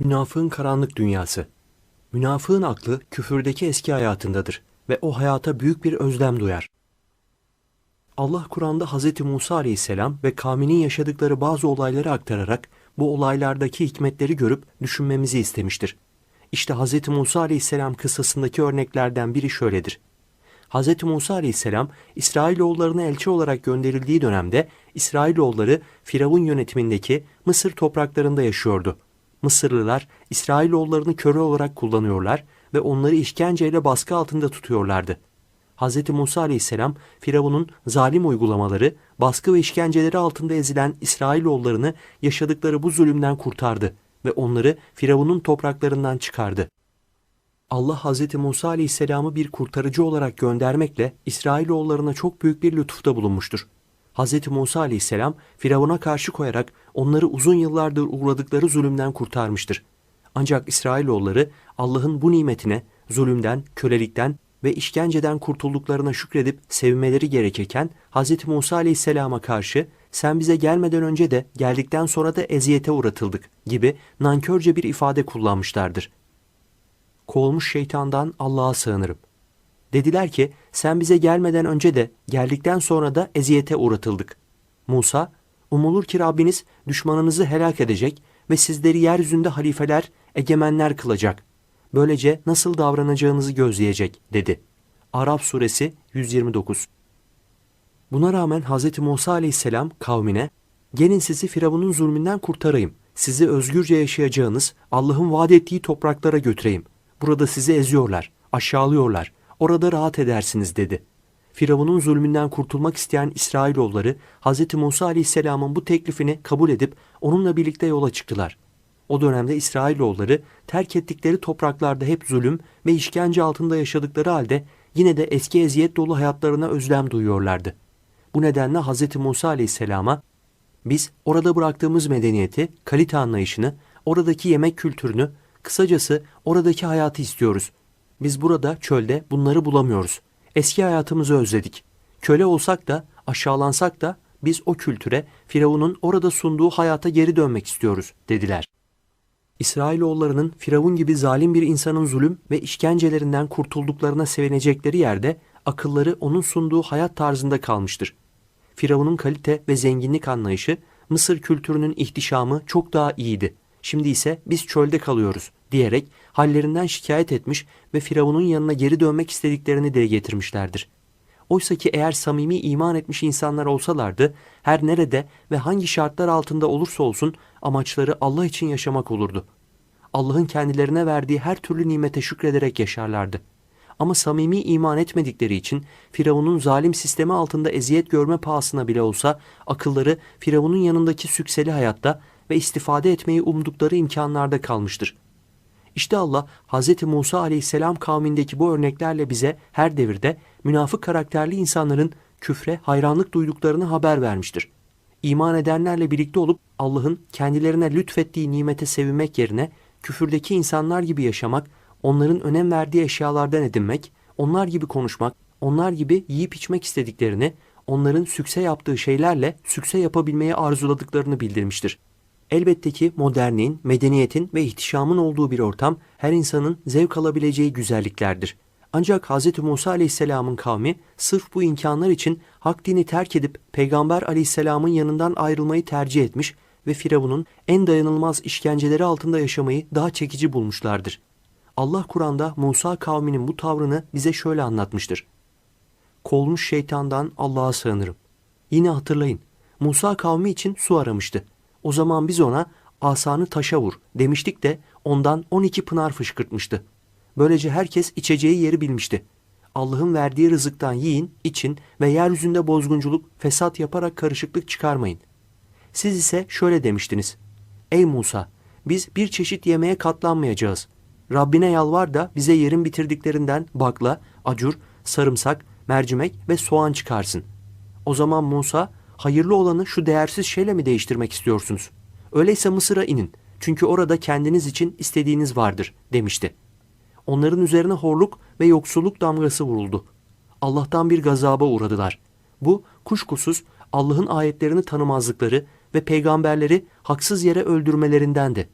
Münafığın karanlık dünyası. Münafığın aklı küfürdeki eski hayatındadır ve o hayata büyük bir özlem duyar. Allah Kur'an'da Hz. Musa aleyhisselam ve kavminin yaşadıkları bazı olayları aktararak bu olaylardaki hikmetleri görüp düşünmemizi istemiştir. İşte Hz. Musa aleyhisselam kıssasındaki örneklerden biri şöyledir. Hz. Musa aleyhisselam İsrailoğullarına elçi olarak gönderildiği dönemde İsrailoğulları Firavun yönetimindeki Mısır topraklarında yaşıyordu. Mısırlılar İsrailoğullarını köle olarak kullanıyorlar ve onları işkenceyle baskı altında tutuyorlardı. Hz. Musa aleyhisselam Firavun'un zalim uygulamaları, baskı ve işkenceleri altında ezilen İsrailoğullarını yaşadıkları bu zulümden kurtardı ve onları Firavun'un topraklarından çıkardı. Allah Hz. Musa aleyhisselamı bir kurtarıcı olarak göndermekle İsrailoğullarına çok büyük bir lütufta bulunmuştur. Hz. Musa aleyhisselam Firavun'a karşı koyarak onları uzun yıllardır uğradıkları zulümden kurtarmıştır. Ancak İsrailoğulları Allah'ın bu nimetine zulümden, kölelikten ve işkenceden kurtulduklarına şükredip sevmeleri gerekirken Hz. Musa aleyhisselama karşı sen bize gelmeden önce de geldikten sonra da eziyete uğratıldık gibi nankörce bir ifade kullanmışlardır. Kovulmuş şeytandan Allah'a sığınırım. Dediler ki sen bize gelmeden önce de geldikten sonra da eziyete uğratıldık. Musa, umulur ki Rabbiniz düşmanınızı helak edecek ve sizleri yeryüzünde halifeler, egemenler kılacak. Böylece nasıl davranacağınızı gözleyecek dedi. Arap suresi 129 Buna rağmen Hz. Musa aleyhisselam kavmine gelin sizi Firavun'un zulmünden kurtarayım. Sizi özgürce yaşayacağınız Allah'ın vaat ettiği topraklara götüreyim. Burada sizi eziyorlar, aşağılıyorlar. Orada rahat edersiniz dedi. Firavun'un zulmünden kurtulmak isteyen İsrailoğulları Hz. Musa aleyhisselamın bu teklifini kabul edip onunla birlikte yola çıktılar. O dönemde İsrailoğulları terk ettikleri topraklarda hep zulüm ve işkence altında yaşadıkları halde yine de eski eziyet dolu hayatlarına özlem duyuyorlardı. Bu nedenle Hz. Musa aleyhisselama biz orada bıraktığımız medeniyeti, kalite anlayışını, oradaki yemek kültürünü, kısacası oradaki hayatı istiyoruz. Biz burada çölde bunları bulamıyoruz. Eski hayatımızı özledik. Köle olsak da, aşağılansak da biz o kültüre, Firavun'un orada sunduğu hayata geri dönmek istiyoruz dediler. İsrailoğullarının Firavun gibi zalim bir insanın zulüm ve işkencelerinden kurtulduklarına sevinecekleri yerde akılları onun sunduğu hayat tarzında kalmıştır. Firavun'un kalite ve zenginlik anlayışı Mısır kültürünün ihtişamı çok daha iyiydi. Şimdi ise biz çölde kalıyoruz diyerek hallerinden şikayet etmiş ve Firavun'un yanına geri dönmek istediklerini dile getirmişlerdir. Oysa ki eğer samimi iman etmiş insanlar olsalardı, her nerede ve hangi şartlar altında olursa olsun amaçları Allah için yaşamak olurdu. Allah'ın kendilerine verdiği her türlü nimete şükrederek yaşarlardı. Ama samimi iman etmedikleri için Firavun'un zalim sistemi altında eziyet görme pahasına bile olsa akılları Firavun'un yanındaki sükseli hayatta ve istifade etmeyi umdukları imkanlarda kalmıştır. İşte Allah Hz. Musa aleyhisselam kavmindeki bu örneklerle bize her devirde münafık karakterli insanların küfre hayranlık duyduklarını haber vermiştir. İman edenlerle birlikte olup Allah'ın kendilerine lütfettiği nimete sevinmek yerine küfürdeki insanlar gibi yaşamak, onların önem verdiği eşyalardan edinmek, onlar gibi konuşmak, onlar gibi yiyip içmek istediklerini, onların sükse yaptığı şeylerle sükse yapabilmeyi arzuladıklarını bildirmiştir. Elbette ki modernliğin, medeniyetin ve ihtişamın olduğu bir ortam her insanın zevk alabileceği güzelliklerdir. Ancak Hz. Musa aleyhisselamın kavmi sırf bu imkanlar için hak dini terk edip Peygamber aleyhisselamın yanından ayrılmayı tercih etmiş ve Firavun'un en dayanılmaz işkenceleri altında yaşamayı daha çekici bulmuşlardır. Allah Kur'an'da Musa kavminin bu tavrını bize şöyle anlatmıştır. Kolmuş şeytandan Allah'a sığınırım. Yine hatırlayın, Musa kavmi için su aramıştı. O zaman biz ona asanı taşa vur demiştik de ondan 12 pınar fışkırtmıştı. Böylece herkes içeceği yeri bilmişti. Allah'ın verdiği rızıktan yiyin, için ve yeryüzünde bozgunculuk, fesat yaparak karışıklık çıkarmayın. Siz ise şöyle demiştiniz. Ey Musa, biz bir çeşit yemeğe katlanmayacağız. Rabbine yalvar da bize yerin bitirdiklerinden bakla, acur, sarımsak, mercimek ve soğan çıkarsın. O zaman Musa, hayırlı olanı şu değersiz şeyle mi değiştirmek istiyorsunuz? Öyleyse Mısır'a inin. Çünkü orada kendiniz için istediğiniz vardır demişti. Onların üzerine horluk ve yoksulluk damgası vuruldu. Allah'tan bir gazaba uğradılar. Bu kuşkusuz Allah'ın ayetlerini tanımazlıkları ve peygamberleri haksız yere öldürmelerindendi.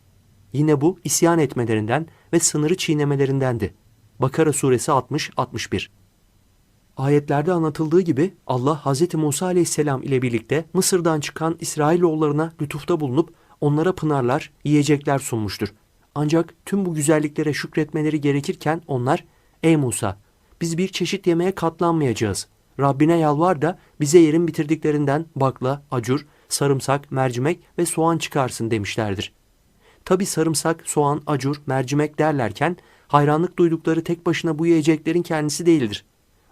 Yine bu isyan etmelerinden ve sınırı çiğnemelerindendi. Bakara suresi 60-61 Ayetlerde anlatıldığı gibi Allah Hz. Musa aleyhisselam ile birlikte Mısır'dan çıkan İsrailoğullarına lütufta bulunup onlara pınarlar, yiyecekler sunmuştur. Ancak tüm bu güzelliklere şükretmeleri gerekirken onlar, ''Ey Musa, biz bir çeşit yemeğe katlanmayacağız. Rabbine yalvar da bize yerin bitirdiklerinden bakla, acur, sarımsak, mercimek ve soğan çıkarsın.'' demişlerdir. Tabi sarımsak, soğan, acur, mercimek derlerken hayranlık duydukları tek başına bu yiyeceklerin kendisi değildir.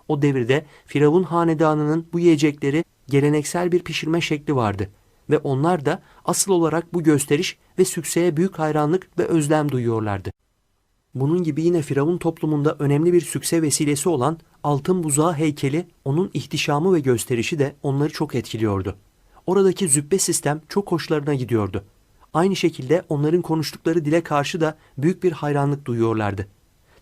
O devirde Firavun hanedanının bu yiyecekleri geleneksel bir pişirme şekli vardı ve onlar da asıl olarak bu gösteriş ve sükseye büyük hayranlık ve özlem duyuyorlardı. Bunun gibi yine Firavun toplumunda önemli bir sükse vesilesi olan altın buzağı heykeli, onun ihtişamı ve gösterişi de onları çok etkiliyordu. Oradaki züppe sistem çok hoşlarına gidiyordu. Aynı şekilde onların konuştukları dile karşı da büyük bir hayranlık duyuyorlardı.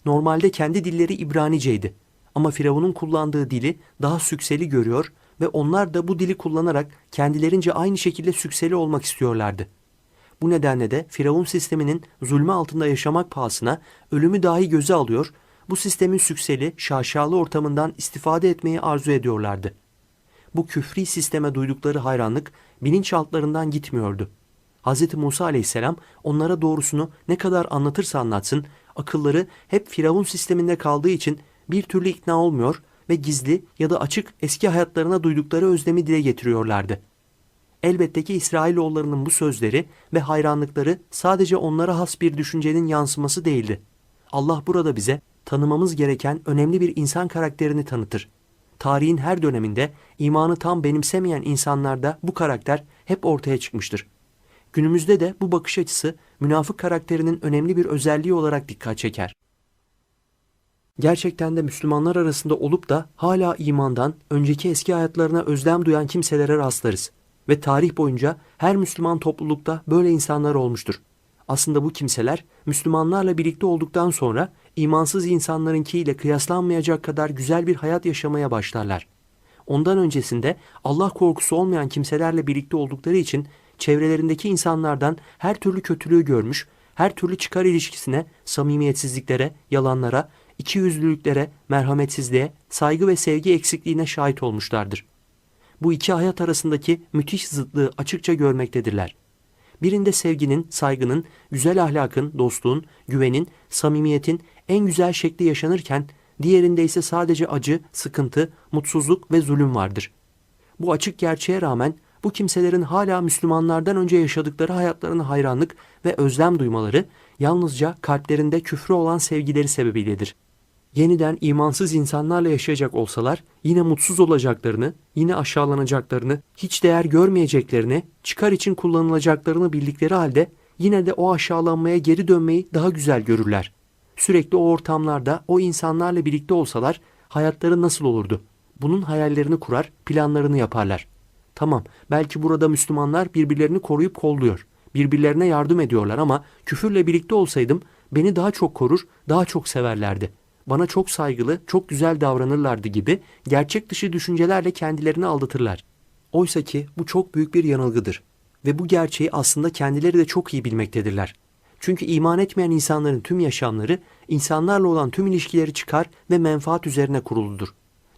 Normalde kendi dilleri İbraniceydi ama Firavun'un kullandığı dili daha sükseli görüyor ve onlar da bu dili kullanarak kendilerince aynı şekilde sükseli olmak istiyorlardı. Bu nedenle de Firavun sisteminin zulmü altında yaşamak pahasına ölümü dahi göze alıyor, bu sistemin sükseli, şaşalı ortamından istifade etmeyi arzu ediyorlardı. Bu küfri sisteme duydukları hayranlık bilinçaltlarından gitmiyordu. Hz. Musa aleyhisselam onlara doğrusunu ne kadar anlatırsa anlatsın, akılları hep Firavun sisteminde kaldığı için bir türlü ikna olmuyor ve gizli ya da açık eski hayatlarına duydukları özlemi dile getiriyorlardı. Elbette ki İsrailoğullarının bu sözleri ve hayranlıkları sadece onlara has bir düşüncenin yansıması değildi. Allah burada bize tanımamız gereken önemli bir insan karakterini tanıtır. Tarihin her döneminde imanı tam benimsemeyen insanlarda bu karakter hep ortaya çıkmıştır. Günümüzde de bu bakış açısı münafık karakterinin önemli bir özelliği olarak dikkat çeker. Gerçekten de Müslümanlar arasında olup da hala imandan önceki eski hayatlarına özlem duyan kimselere rastlarız. Ve tarih boyunca her Müslüman toplulukta böyle insanlar olmuştur. Aslında bu kimseler Müslümanlarla birlikte olduktan sonra imansız insanlarınkiyle kıyaslanmayacak kadar güzel bir hayat yaşamaya başlarlar. Ondan öncesinde Allah korkusu olmayan kimselerle birlikte oldukları için çevrelerindeki insanlardan her türlü kötülüğü görmüş, her türlü çıkar ilişkisine, samimiyetsizliklere, yalanlara, ikiyüzlülüklere, merhametsizliğe, saygı ve sevgi eksikliğine şahit olmuşlardır. Bu iki hayat arasındaki müthiş zıtlığı açıkça görmektedirler. Birinde sevginin, saygının, güzel ahlakın, dostluğun, güvenin, samimiyetin en güzel şekli yaşanırken, diğerinde ise sadece acı, sıkıntı, mutsuzluk ve zulüm vardır. Bu açık gerçeğe rağmen bu kimselerin hala Müslümanlardan önce yaşadıkları hayatlarına hayranlık ve özlem duymaları yalnızca kalplerinde küfrü olan sevgileri sebebiyledir. Yeniden imansız insanlarla yaşayacak olsalar yine mutsuz olacaklarını, yine aşağılanacaklarını, hiç değer görmeyeceklerini, çıkar için kullanılacaklarını bildikleri halde yine de o aşağılanmaya geri dönmeyi daha güzel görürler. Sürekli o ortamlarda o insanlarla birlikte olsalar hayatları nasıl olurdu? Bunun hayallerini kurar, planlarını yaparlar. Tamam, belki burada Müslümanlar birbirlerini koruyup kolluyor. Birbirlerine yardım ediyorlar ama küfürle birlikte olsaydım beni daha çok korur, daha çok severlerdi. Bana çok saygılı, çok güzel davranırlardı gibi gerçek dışı düşüncelerle kendilerini aldatırlar. Oysa ki bu çok büyük bir yanılgıdır. Ve bu gerçeği aslında kendileri de çok iyi bilmektedirler. Çünkü iman etmeyen insanların tüm yaşamları, insanlarla olan tüm ilişkileri çıkar ve menfaat üzerine kuruludur.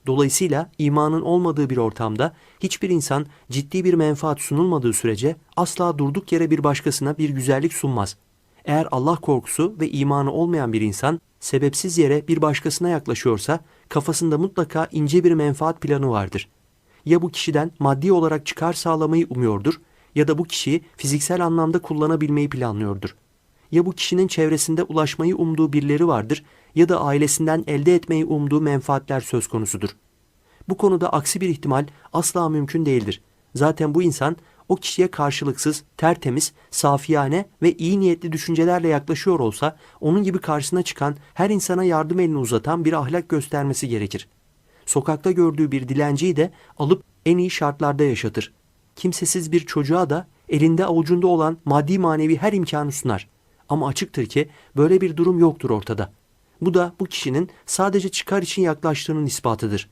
Dolayısıyla imanın olmadığı bir ortamda hiçbir insan ciddi bir menfaat sunulmadığı sürece asla durduk yere bir başkasına bir güzellik sunmaz. Eğer Allah korkusu ve imanı olmayan bir insan sebepsiz yere bir başkasına yaklaşıyorsa kafasında mutlaka ince bir menfaat planı vardır. Ya bu kişiden maddi olarak çıkar sağlamayı umuyordur ya da bu kişiyi fiziksel anlamda kullanabilmeyi planlıyordur. Ya bu kişinin çevresinde ulaşmayı umduğu birileri vardır ya da ailesinden elde etmeyi umduğu menfaatler söz konusudur. Bu konuda aksi bir ihtimal asla mümkün değildir. Zaten bu insan o kişiye karşılıksız, tertemiz, safiyane ve iyi niyetli düşüncelerle yaklaşıyor olsa onun gibi karşısına çıkan her insana yardım elini uzatan bir ahlak göstermesi gerekir. Sokakta gördüğü bir dilenciyi de alıp en iyi şartlarda yaşatır. Kimsesiz bir çocuğa da elinde avucunda olan maddi manevi her imkanı sunar. Ama açıktır ki böyle bir durum yoktur ortada. Bu da bu kişinin sadece çıkar için yaklaştığının ispatıdır.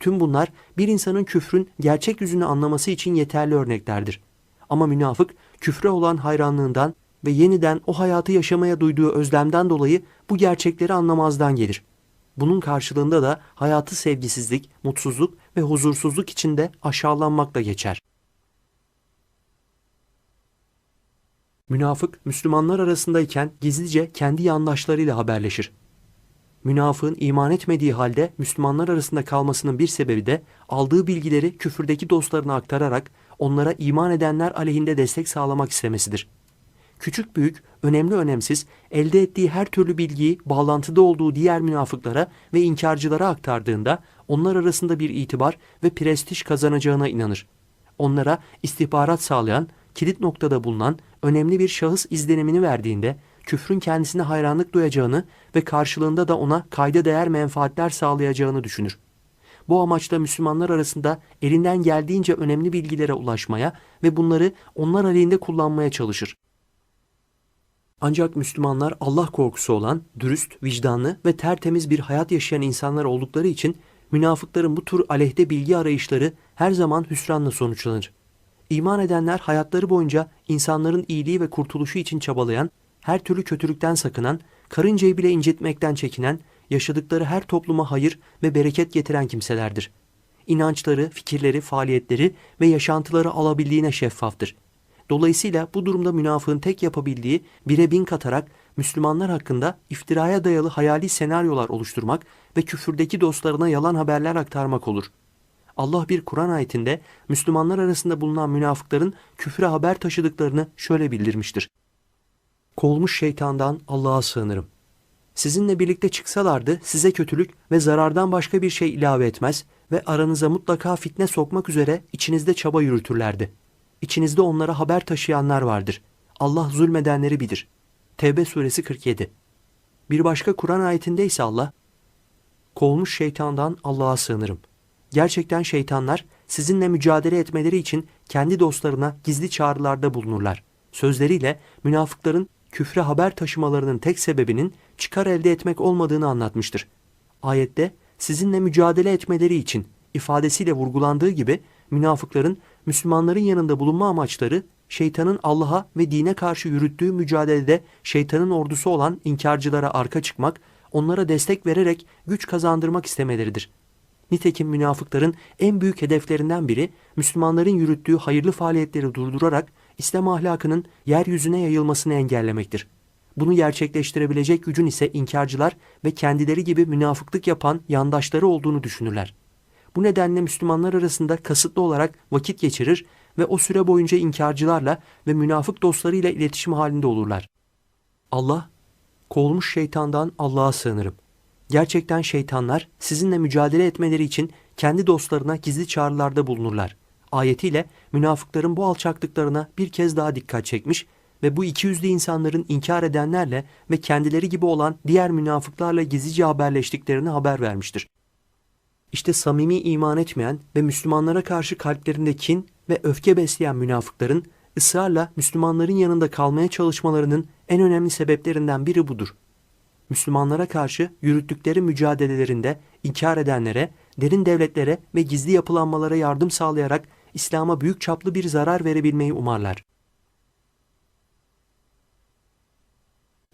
Tüm bunlar bir insanın küfrün gerçek yüzünü anlaması için yeterli örneklerdir. Ama münafık küfre olan hayranlığından ve yeniden o hayatı yaşamaya duyduğu özlemden dolayı bu gerçekleri anlamazdan gelir. Bunun karşılığında da hayatı sevgisizlik, mutsuzluk ve huzursuzluk içinde aşağılanmakla geçer. Münafık, Müslümanlar arasındayken gizlice kendi yandaşlarıyla haberleşir. Münafığın iman etmediği halde Müslümanlar arasında kalmasının bir sebebi de aldığı bilgileri küfürdeki dostlarına aktararak onlara iman edenler aleyhinde destek sağlamak istemesidir. Küçük büyük, önemli önemsiz, elde ettiği her türlü bilgiyi bağlantıda olduğu diğer münafıklara ve inkarcılara aktardığında onlar arasında bir itibar ve prestij kazanacağına inanır. Onlara istihbarat sağlayan, kilit noktada bulunan önemli bir şahıs izlenimini verdiğinde küfrün kendisine hayranlık duyacağını ve karşılığında da ona kayda değer menfaatler sağlayacağını düşünür. Bu amaçla Müslümanlar arasında elinden geldiğince önemli bilgilere ulaşmaya ve bunları onlar aleyhinde kullanmaya çalışır. Ancak Müslümanlar Allah korkusu olan, dürüst, vicdanlı ve tertemiz bir hayat yaşayan insanlar oldukları için münafıkların bu tür aleyhte bilgi arayışları her zaman hüsranla sonuçlanır. İman edenler hayatları boyunca insanların iyiliği ve kurtuluşu için çabalayan, her türlü kötülükten sakınan, karıncayı bile incitmekten çekinen, yaşadıkları her topluma hayır ve bereket getiren kimselerdir. İnançları, fikirleri, faaliyetleri ve yaşantıları alabildiğine şeffaftır. Dolayısıyla bu durumda münafığın tek yapabildiği bire bin katarak Müslümanlar hakkında iftiraya dayalı hayali senaryolar oluşturmak ve küfürdeki dostlarına yalan haberler aktarmak olur. Allah bir Kur'an ayetinde Müslümanlar arasında bulunan münafıkların küfre haber taşıdıklarını şöyle bildirmiştir. Kovulmuş şeytandan Allah'a sığınırım. Sizinle birlikte çıksalardı size kötülük ve zarardan başka bir şey ilave etmez ve aranıza mutlaka fitne sokmak üzere içinizde çaba yürütürlerdi. İçinizde onlara haber taşıyanlar vardır. Allah zulmedenleri bilir. Tevbe suresi 47 Bir başka Kur'an ayetinde ise Allah, Kovulmuş şeytandan Allah'a sığınırım. Gerçekten şeytanlar sizinle mücadele etmeleri için kendi dostlarına gizli çağrılarda bulunurlar. Sözleriyle münafıkların küfre haber taşımalarının tek sebebinin çıkar elde etmek olmadığını anlatmıştır. Ayette sizinle mücadele etmeleri için ifadesiyle vurgulandığı gibi münafıkların Müslümanların yanında bulunma amaçları şeytanın Allah'a ve dine karşı yürüttüğü mücadelede şeytanın ordusu olan inkarcılara arka çıkmak, onlara destek vererek güç kazandırmak istemeleridir. Nitekim münafıkların en büyük hedeflerinden biri Müslümanların yürüttüğü hayırlı faaliyetleri durdurarak İslam ahlakının yeryüzüne yayılmasını engellemektir. Bunu gerçekleştirebilecek gücün ise inkarcılar ve kendileri gibi münafıklık yapan yandaşları olduğunu düşünürler. Bu nedenle Müslümanlar arasında kasıtlı olarak vakit geçirir ve o süre boyunca inkarcılarla ve münafık dostlarıyla iletişim halinde olurlar. Allah, kovulmuş şeytandan Allah'a sığınırım. Gerçekten şeytanlar sizinle mücadele etmeleri için kendi dostlarına gizli çağrılarda bulunurlar. Ayetiyle münafıkların bu alçaklıklarına bir kez daha dikkat çekmiş ve bu iki yüzlü insanların inkar edenlerle ve kendileri gibi olan diğer münafıklarla gizlice haberleştiklerini haber vermiştir. İşte samimi iman etmeyen ve Müslümanlara karşı kalplerinde kin ve öfke besleyen münafıkların ısrarla Müslümanların yanında kalmaya çalışmalarının en önemli sebeplerinden biri budur. Müslümanlara karşı yürüttükleri mücadelelerinde inkar edenlere, derin devletlere ve gizli yapılanmalara yardım sağlayarak İslam'a büyük çaplı bir zarar verebilmeyi umarlar.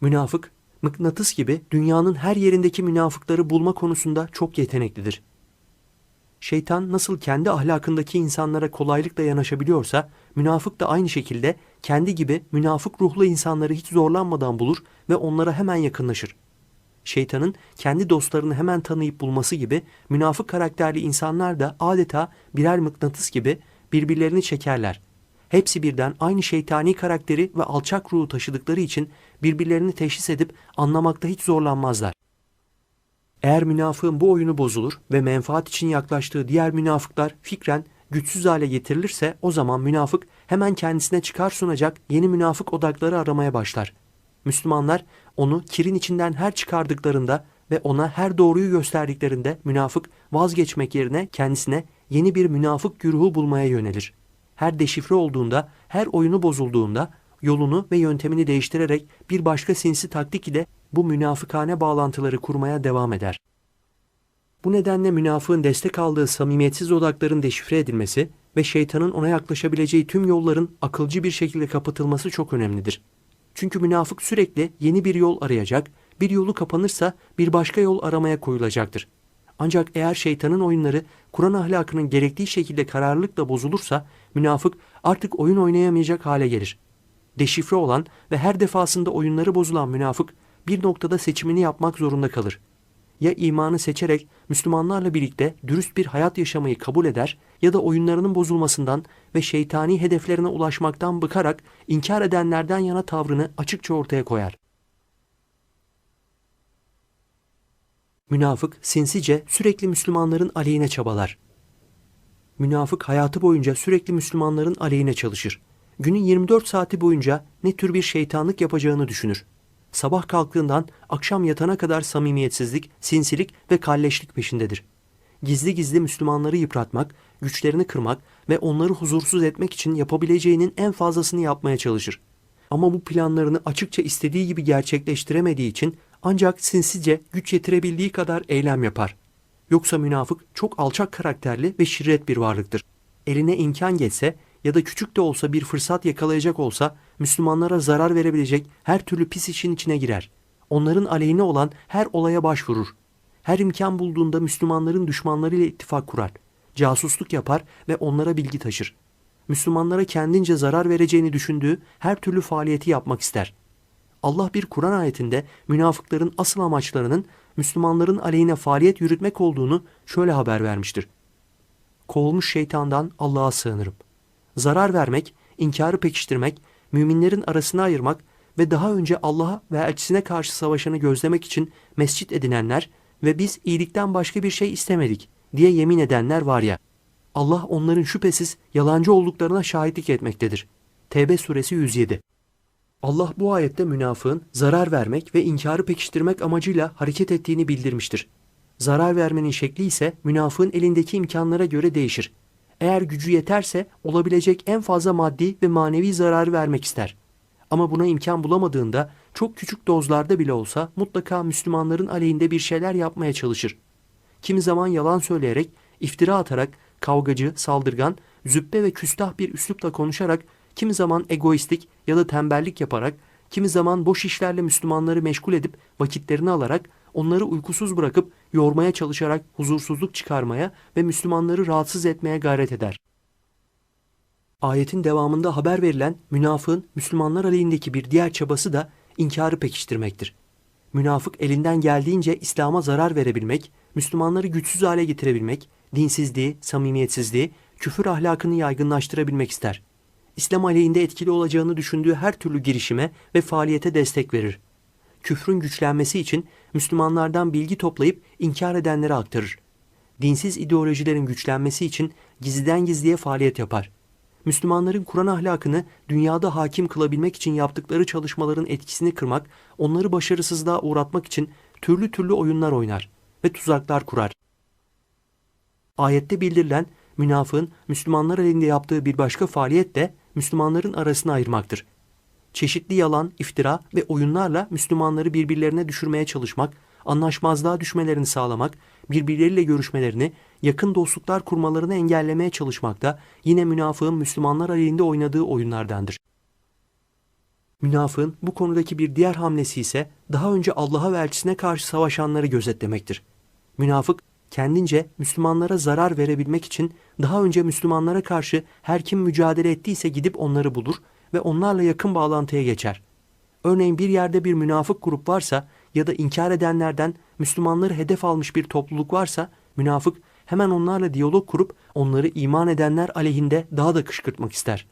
Münafık, mıknatıs gibi dünyanın her yerindeki münafıkları bulma konusunda çok yeteneklidir. Şeytan nasıl kendi ahlakındaki insanlara kolaylıkla yanaşabiliyorsa, münafık da aynı şekilde kendi gibi münafık ruhlu insanları hiç zorlanmadan bulur ve onlara hemen yakınlaşır. Şeytanın kendi dostlarını hemen tanıyıp bulması gibi münafık karakterli insanlar da adeta birer mıknatıs gibi birbirlerini çekerler. Hepsi birden aynı şeytani karakteri ve alçak ruhu taşıdıkları için birbirlerini teşhis edip anlamakta hiç zorlanmazlar. Eğer münafığın bu oyunu bozulur ve menfaat için yaklaştığı diğer münafıklar fikren güçsüz hale getirilirse o zaman münafık hemen kendisine çıkar sunacak yeni münafık odakları aramaya başlar. Müslümanlar onu kirin içinden her çıkardıklarında ve ona her doğruyu gösterdiklerinde münafık vazgeçmek yerine kendisine yeni bir münafık güruhu bulmaya yönelir. Her deşifre olduğunda, her oyunu bozulduğunda yolunu ve yöntemini değiştirerek bir başka sinsi taktik ile bu münafıkane bağlantıları kurmaya devam eder. Bu nedenle münafığın destek aldığı samimiyetsiz odakların deşifre edilmesi ve şeytanın ona yaklaşabileceği tüm yolların akılcı bir şekilde kapatılması çok önemlidir. Çünkü münafık sürekli yeni bir yol arayacak, bir yolu kapanırsa bir başka yol aramaya koyulacaktır. Ancak eğer şeytanın oyunları Kur'an ahlakının gerektiği şekilde kararlılıkla bozulursa münafık artık oyun oynayamayacak hale gelir. Deşifre olan ve her defasında oyunları bozulan münafık bir noktada seçimini yapmak zorunda kalır. Ya imanı seçerek Müslümanlarla birlikte dürüst bir hayat yaşamayı kabul eder ya da oyunlarının bozulmasından ve şeytani hedeflerine ulaşmaktan bıkarak inkar edenlerden yana tavrını açıkça ortaya koyar. Münafık sinsice sürekli Müslümanların aleyhine çabalar. Münafık hayatı boyunca sürekli Müslümanların aleyhine çalışır. Günün 24 saati boyunca ne tür bir şeytanlık yapacağını düşünür. Sabah kalktığından akşam yatana kadar samimiyetsizlik, sinsilik ve kalleşlik peşindedir. Gizli gizli Müslümanları yıpratmak, güçlerini kırmak ve onları huzursuz etmek için yapabileceğinin en fazlasını yapmaya çalışır. Ama bu planlarını açıkça istediği gibi gerçekleştiremediği için ancak sinsice güç yetirebildiği kadar eylem yapar. Yoksa münafık çok alçak karakterli ve şirret bir varlıktır. Eline imkan geçse ya da küçük de olsa bir fırsat yakalayacak olsa Müslümanlara zarar verebilecek her türlü pis işin içine girer. Onların aleyhine olan her olaya başvurur. Her imkan bulduğunda Müslümanların düşmanlarıyla ittifak kurar. Casusluk yapar ve onlara bilgi taşır. Müslümanlara kendince zarar vereceğini düşündüğü her türlü faaliyeti yapmak ister. Allah bir Kur'an ayetinde münafıkların asıl amaçlarının Müslümanların aleyhine faaliyet yürütmek olduğunu şöyle haber vermiştir. Kovulmuş şeytandan Allah'a sığınırım. Zarar vermek, inkarı pekiştirmek, müminlerin arasına ayırmak ve daha önce Allah'a ve elçisine karşı savaşanı gözlemek için mescit edinenler ve biz iyilikten başka bir şey istemedik diye yemin edenler var ya, Allah onların şüphesiz yalancı olduklarına şahitlik etmektedir. Tevbe suresi 107 Allah bu ayette münafığın zarar vermek ve inkarı pekiştirmek amacıyla hareket ettiğini bildirmiştir. Zarar vermenin şekli ise münafığın elindeki imkanlara göre değişir. Eğer gücü yeterse olabilecek en fazla maddi ve manevi zararı vermek ister. Ama buna imkan bulamadığında çok küçük dozlarda bile olsa mutlaka Müslümanların aleyhinde bir şeyler yapmaya çalışır. Kimi zaman yalan söyleyerek, iftira atarak, kavgacı, saldırgan, züppe ve küstah bir üslupla konuşarak, kimi zaman egoistik ya da tembellik yaparak, kimi zaman boş işlerle Müslümanları meşgul edip vakitlerini alarak, onları uykusuz bırakıp yormaya çalışarak huzursuzluk çıkarmaya ve Müslümanları rahatsız etmeye gayret eder. Ayetin devamında haber verilen münafığın Müslümanlar aleyhindeki bir diğer çabası da inkarı pekiştirmektir. Münafık elinden geldiğince İslam'a zarar verebilmek, Müslümanları güçsüz hale getirebilmek, dinsizliği, samimiyetsizliği, küfür ahlakını yaygınlaştırabilmek ister. İslam aleyhinde etkili olacağını düşündüğü her türlü girişime ve faaliyete destek verir. Küfrün güçlenmesi için Müslümanlardan bilgi toplayıp inkar edenlere aktarır. Dinsiz ideolojilerin güçlenmesi için gizliden gizliye faaliyet yapar. Müslümanların Kur'an ahlakını dünyada hakim kılabilmek için yaptıkları çalışmaların etkisini kırmak, onları başarısızlığa uğratmak için türlü türlü oyunlar oynar ve tuzaklar kurar. Ayette bildirilen münafığın Müslümanlar elinde yaptığı bir başka faaliyet de Müslümanların arasını ayırmaktır. Çeşitli yalan, iftira ve oyunlarla Müslümanları birbirlerine düşürmeye çalışmak, anlaşmazlığa düşmelerini sağlamak, birbirleriyle görüşmelerini, yakın dostluklar kurmalarını engellemeye çalışmak da yine münafığın Müslümanlar aleyhinde oynadığı oyunlardandır. Münafığın bu konudaki bir diğer hamlesi ise daha önce Allah'a ve elçisine karşı savaşanları gözetlemektir. Münafık kendince Müslümanlara zarar verebilmek için daha önce Müslümanlara karşı her kim mücadele ettiyse gidip onları bulur ve onlarla yakın bağlantıya geçer. Örneğin bir yerde bir münafık grup varsa ya da inkar edenlerden Müslümanları hedef almış bir topluluk varsa münafık hemen onlarla diyalog kurup onları iman edenler aleyhinde daha da kışkırtmak ister.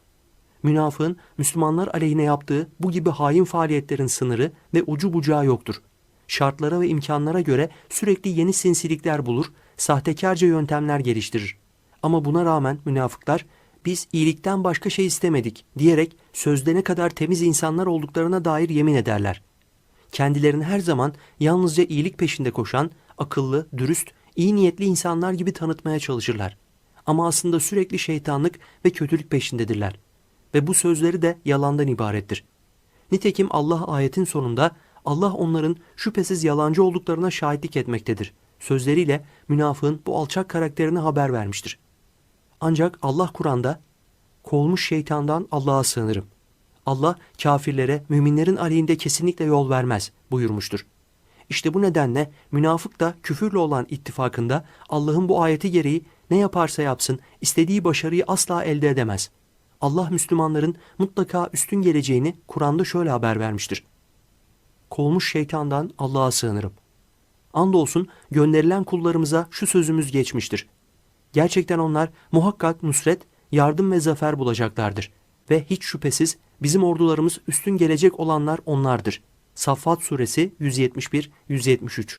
Münafığın Müslümanlar aleyhine yaptığı bu gibi hain faaliyetlerin sınırı ve ucu bucağı yoktur. Şartlara ve imkanlara göre sürekli yeni sinsilikler bulur, sahtekarca yöntemler geliştirir. Ama buna rağmen münafıklar biz iyilikten başka şey istemedik diyerek sözde ne kadar temiz insanlar olduklarına dair yemin ederler. Kendilerini her zaman yalnızca iyilik peşinde koşan, akıllı, dürüst, iyi niyetli insanlar gibi tanıtmaya çalışırlar. Ama aslında sürekli şeytanlık ve kötülük peşindedirler. Ve bu sözleri de yalandan ibarettir. Nitekim Allah ayetin sonunda Allah onların şüphesiz yalancı olduklarına şahitlik etmektedir. Sözleriyle münafığın bu alçak karakterini haber vermiştir. Ancak Allah Kur'an'da kovulmuş şeytandan Allah'a sığınırım. Allah kafirlere müminlerin aleyhinde kesinlikle yol vermez buyurmuştur. İşte bu nedenle münafık da küfürle olan ittifakında Allah'ın bu ayeti gereği ne yaparsa yapsın istediği başarıyı asla elde edemez. Allah Müslümanların mutlaka üstün geleceğini Kur'an'da şöyle haber vermiştir. Kovmuş şeytandan Allah'a sığınırım. Andolsun gönderilen kullarımıza şu sözümüz geçmiştir. Gerçekten onlar muhakkak nusret, yardım ve zafer bulacaklardır. Ve hiç şüphesiz bizim ordularımız üstün gelecek olanlar onlardır. Saffat suresi 171-173